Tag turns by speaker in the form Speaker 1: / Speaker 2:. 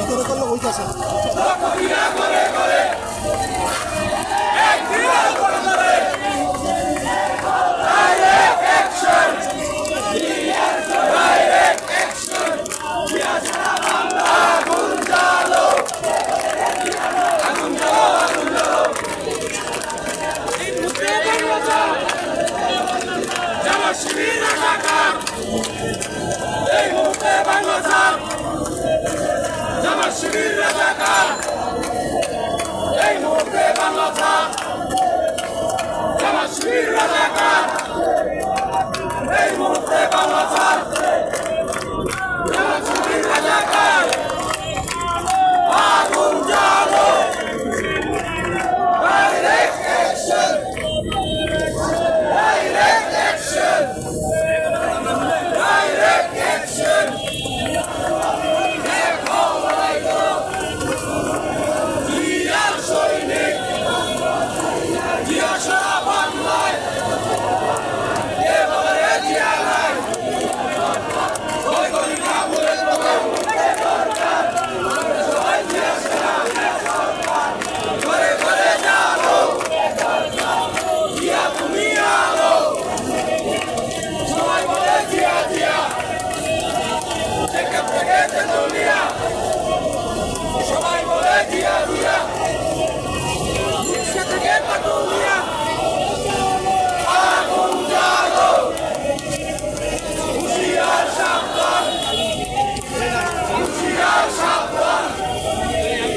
Speaker 1: ভিতরে করলে